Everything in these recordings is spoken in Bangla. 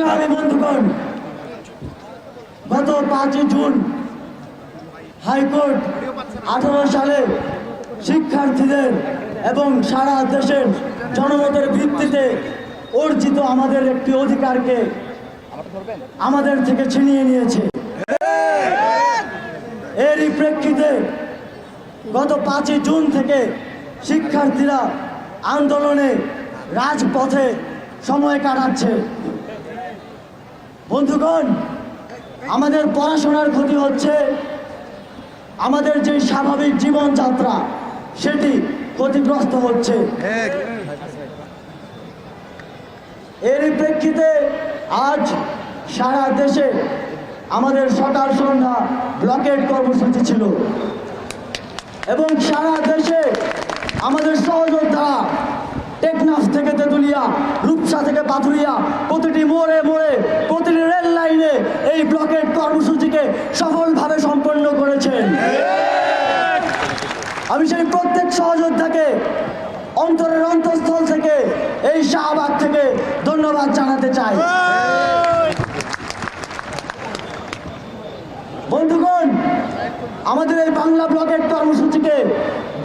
সংগ্রামী বন্ধুগণ, গত পাঁচই জুন হাইকোর্ট আঠারো সালে শিক্ষার্থীদের এবং সারা দেশের জনমতের ভিত্তিতে অর্জিত আমাদের একটি অধিকারকে আমাদের থেকে ছিনিয়ে নিয়েছে। এরই প্রেক্ষিতে গত পাঁচই জুন থেকে শিক্ষার্থীরা আন্দোলনে রাজপথে সময় কাটাচ্ছে। বন্ধুগণ আমাদের পড়াশোনার ক্ষতি হচ্ছে আমাদের যে স্বাভাবিক জীবনযাত্রা সেটি ক্ষতিগ্রস্ত হচ্ছে। এরই প্রেক্ষিতে আজ সারা দেশে আমাদের সকাল সন্ধ্যা ব্লকেট কর্মসূচি ছিল। এবং সারা দেশে আমাদের সহযোদ্ধারা টেকনাফ থেকে তেঁতুলিয়া রূপসা থেকে পাথুরিয়া প্রতিটি মোড়ে মোড়ে এই ব্লকেট কর্মসূচিকে সফলভাবে সম্পন্ন করেছেন। আমি সেই প্রত্যেক সহযোদ্ধাকে অন্তরের অন্তঃস্থল থেকে, এই শাহবাগ থেকে ধন্যবাদ জানাতে চাই। বন্ধুগণ, আমাদের এই বাংলা ব্লকের কর্মসূচিকে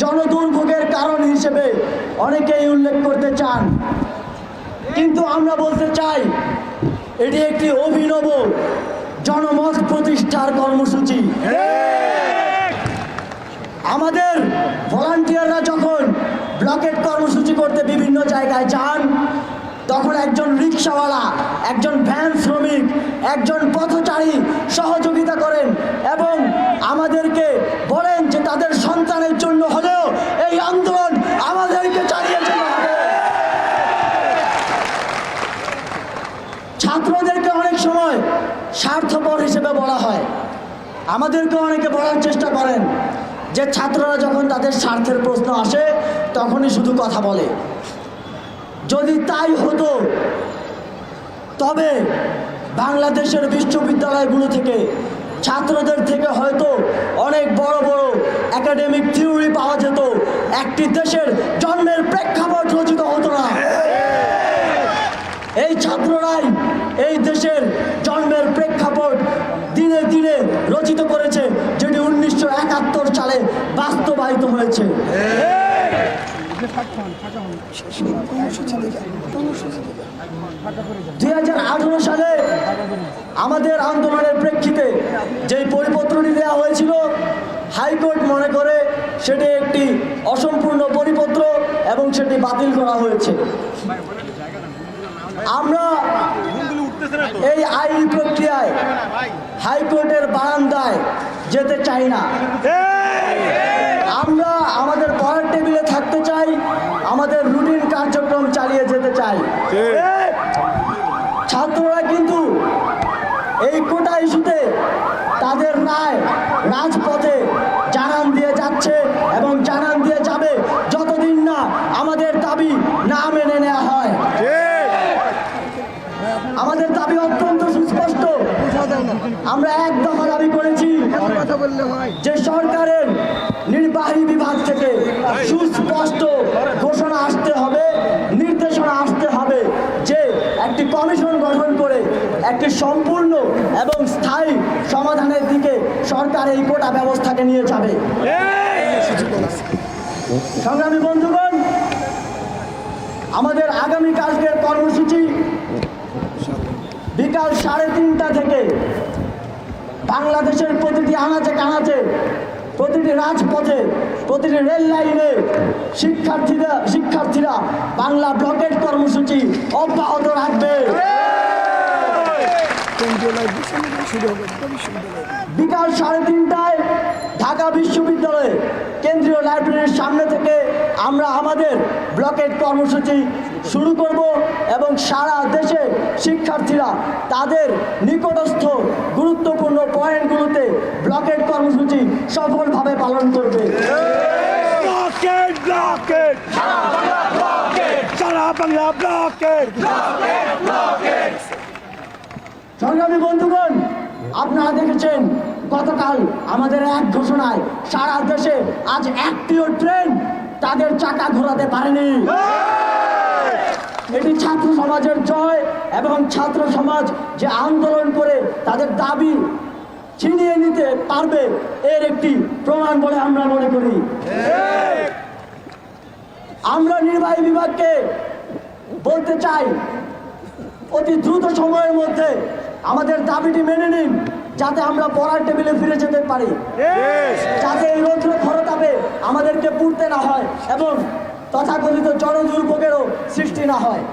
জনদুর্ভোগের কারণ হিসেবে অনেকেই উল্লেখ করতে চান। কিন্তু আমরা বলতে চাই, এটি একটি অভিনব প্রতিষ্ঠার কর্মসূচি। আমাদের ভলান্টিয়াররা যখন ব্লকেট কর্মসূচি করতে বিভিন্ন জায়গায় যান, তখন একজন রিক্সাওয়ালা, একজন ভ্যান শ্রমিক, একজন পথচারী সহযোগিতা করেন এবং আমাদেরকে বলেন যে তাদের সন্তানের জন্য হলেও এই আন্দোলন আমাদেরকে চালিয়ে যেতে হবে ছাত্রদেরকে অনেক সময় স্বার্থপর হিসেবে বলা হয় আমাদেরকে অনেকে বলার চেষ্টা করেন যে ছাত্ররা যখন তাদের স্বার্থের প্রশ্ন আসে, তখনই শুধু কথা বলে। যদি তাই হতো, তবে বাংলাদেশের বিশ্ববিদ্যালয়গুলো থেকে ছাত্রদের থেকে হয়তো অনেক বড় বড় একাডেমিক থিওরি পাওয়া যেত। একটি দেশের জন্মের প্রেক্ষাপট রচিত হতো না। এই ছাত্ররাই এই দেশের রচিত করেছে, যেটি উনিশশো একাত্তর সালে বাস্তবায়িত হয়েছে। দুই হাজার আঠারো সালে আমাদের আন্দোলনের প্রেক্ষিতে যেই পরিপত্রটি দেওয়া হয়েছিল, হাইকোর্ট মনে করে সেটি একটি অসম্পূর্ণ পরিপত্র এবং সেটি বাতিল করা হয়েছে। আমরা এই আইন প্রক্রিয়ায় হাইকোর্টের বারান্দায় যেতে চাই না। আমরা আমাদের পড়ার টেবিলে থাকতে চাই, আমাদের রুটিন কার্যক্রম চালিয়ে যেতে চাই। ছাত্ররা কিন্তু এই কোটা ইস্যুতে তাদের রায়, রাজপথে জানান দিয়ে যাচ্ছে এবং জানান দিয়ে যাবে যতদিন না আমাদের দাবি না মেনে নেওয়া হয় আমাদের দাবি অত্যন্ত সুস্পষ্ট আমরা এক দফা দাবি করেছি যে সরকারের নির্বাহী বিভাগ থেকে সুস্পষ্ট ঘোষণা আসতে হবে, নির্দেশনা আসতে হবে যে একটি কমিশন গঠন করে একটি সম্পূর্ণ এবং স্থায়ী সমাধানের দিকে সরকার এই কোটা ব্যবস্থাকে নিয়ে যাবে। সংগ্রামী বন্ধুগণ, আমাদের আগামী কালকের কর্মসূচি বিকাল সাড়ে তিনটা থেকে বাংলাদেশের প্রতিটি আনাচে কানাচে প্রতিটি রাজপথে, প্রতিটি রেল লাইনে শিক্ষার্থীরা শিক্ষার্থীরা বাংলা ব্লকেট কর্মসূচি অব্যাহত রাখবে। বিকাল সাড়ে তিনটায় ঢাকা বিশ্ববিদ্যালয়ে কেন্দ্রীয় লাইব্রেরির সামনে থেকে আমরা আমাদের ব্লকেট কর্মসূচি শুরু করব এবং সারা দেশে শিক্ষার্থীরা তাদের নিকটস্থ গুরুত্বপূর্ণ পয়েন্টগুলোতে ব্লকেট কর্মসূচি সফলভাবে পালন করবে! সারা বাংলা ব্লকেট সংগ্রামী বন্ধুগণ আপনারা দেখেছেন গতকাল আমাদের এক ঘোষণায় সারা দেশে আজ একটিও ট্রেন তাদের চাকা ঘোরাতে পারেনি। এটি ছাত্র সমাজের জয় এবং ছাত্র সমাজ যে আন্দোলন করে তাদের দাবি ছিনিয়ে নিতে পারবে এর একটি প্রমাণ বলে আমরা মনে করি। আমরা নির্বাহী বিভাগকে বলতে চাই অতি দ্রুত সময়ের মধ্যে আমাদের দাবিটি মেনে নিন যাতে আমরা পড়ার টেবিলে ফিরে যেতে পারি। যাতে এই রৌদ্র খরতাপে আমাদেরকে পুড়তে না হয় এবং তথাকথিত জনদুর্ভোগেরও সৃষ্টি না হয়।